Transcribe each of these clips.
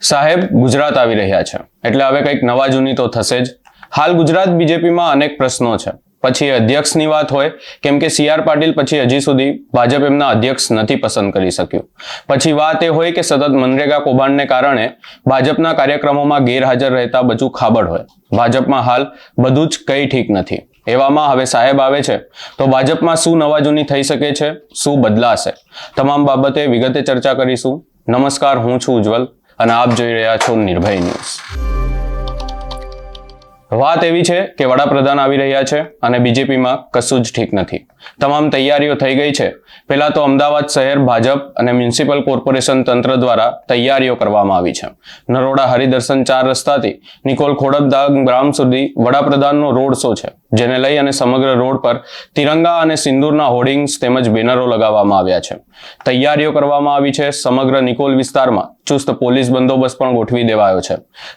સાહેબ, ગુજરાત આવી રહ્યા છે. એટલે હવે કંઈક નવા જૂની તો થશે જ. હાલ ગુજરાત બીજેપીમાં અનેક પ્રશ્નો છે. પછી અધ્યક્ષની વાત હોય, કેમ કે સી આર પાટીલ પછી હજી સુધી ભાજપ એમના અધ્યક્ષ નથી પસંદ કરી શક્યું. પછી વાત એ હોય કે સતત મનરેગા કૌભાંડને કારણે ભાજપના કાર્યક્રમોમાં ગેરહાજર રહેતા બચુ ખાબડ હોય. ભાજપમાં હાલ બધું જ કંઈ ઠીક નથી. એવામાં હવે સાહેબ આવે છે, તો ભાજપમાં શું નવા જૂની થઈ શકે છે? શું બદલાશે? તમામ બાબતે વિગતે ચર્ચા કરીશું. નમસ્કાર, હું છું ઉજ્જવલ. અને આપ જોઈ રહ્યા છો નિર્ભય ન્યૂઝ. વાત એવી છે કે વડાપ્રધાન આવી રહ્યા છે અને બીજેપીમાં કશું જ ઠીક નથી. તમામ તૈયારીઓ થઈ ગઈ છે. પહેલા તો અમદાવાદ શહેર ભાજપ અને મ્યુનિસિપલ કોર્પોરેશન તંત્ર દ્વારા તૈયારીઓ કરવામાં આવી છે. નરોડા હરિદર્શન ચાર રસ્તાથી નિકોલ ખોડબદા ગ્રામ સુધી વડાપ્રધાનનો રોડ શો છે. જેને લઈ અને સમગ્ર રોડ પર તિરંગા અને સિંદૂરના હોર્ડિંગ્સ તેમજ બેનરો લગાવવામાં આવ્યા છે. તૈયારીઓ કરવામાં આવી છે. સમગ્ર નિકોલ વિસ્તારમાં ચુસ્ત પોલીસ બંદોબસ્ત પણ ગોઠવી દેવાયો છે.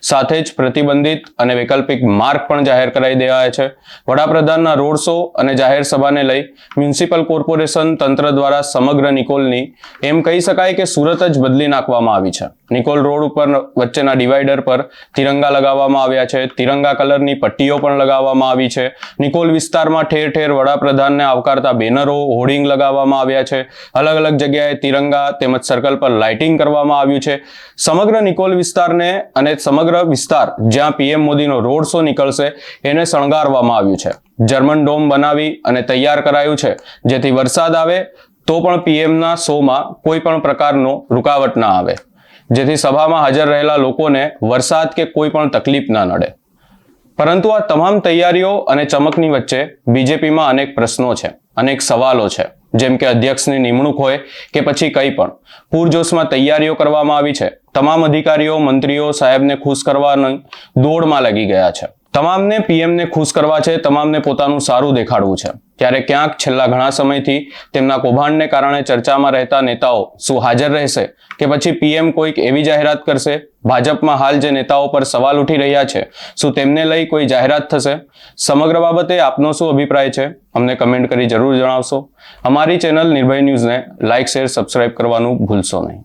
સાથે જ પ્રતિબંધિત અને વૈકલ્પિક માર્ગ પણ જાહેર કરાઈ દેવાયા છે. વડાપ્રધાનના રોડ શો અને જાહેર સભાને લઈ મ્યુનિસિપલ કોર્પોરેશન તંત્ર દ્વારા સમગ્ર નિકોલની એમ કહી શકાય કે સુરત જ બદલી નાખવામાં આવી છે. નિકોલ રોડ ઉપર વચ્ચેના ડિવાઈડર પર તિરંગા લગાવવામાં આવ્યા છે. તિરંગા કલરની પટ્ટીઓ પણ લગાવવામાં આવી છે. નિકોલ વિસ્તારમાં ઠેર ઠેર વડાપ્રધાનને આવકારતા બેનરો, હોર્ડિંગ લગાવવામાં આવ્યા છે. અલગ અલગ જગ્યાએ તિરંગા તેમજ સર્કલ પર લાઇટિંગ કરવામાં આવ્યું છે. સમગ્ર નિકોલ વિસ્તારને અને સમગ્ર વિસ્તાર જ્યાં પીએમ મોદીનો રોડ શો નીકળશે, એને શણગારવામાં આવ્યું છે. જર્મન ડોમ બનાવી અને તૈયાર કરાયું છે. જેથી વરસાદ આવે તો પણ પીએમના શોમાં કોઈ પણ પ્રકારનો રૂકાવટ ના આવે. જેથી સભામાં હાજર રહેલા લોકોને વરસાદ કે કોઈ પણ તકલીફ ના નડે. પરંતુ આ તમામ તૈયારીઓ અને ચમકની વચ્ચે બીજેપીમાં અનેક પ્રશ્નો છે, અનેક સવાલો છે. જેમ કે અધ્યક્ષની નિમણૂક હોય કે પછી કંઈ પણ. પૂરજોશમાં તૈયારીઓ કરવામાં આવી છે. તમામ અધિકારીઓ, મંત્રીઓ સાહેબને ખુશ કરવાની દોડમાં લાગી ગયા છે. તમામને પીએમને ખુશ કરવા છે, તમામને પોતાનું સારું દેખાડવું છે. ત્યારે ક્યાંક છેલ્લા ઘણા સમયથી તેમના કૌભાંડને કારણે ચર્ચામાં રહેતા નેતાઓ શું હાજર રહેશે કે પછી પીએમ કોઈક એવી જાહેરાત કરશે? ભાજપમાં હાલ જે નેતાઓ પર સવાલ ઉઠી રહ્યા છે, શું તેમને લઈ કોઈ જાહેરાત થશે? સમગ્ર બાબતે આપનો શું અભિપ્રાય છે? અમને કમેન્ટ કરી જરૂર જણાવશો. અમારી ચેનલ નિર્ભય ન્યૂઝને લાઇક, શેર, સબસ્ક્રાઇબ કરવાનું ભૂલશો નહીં.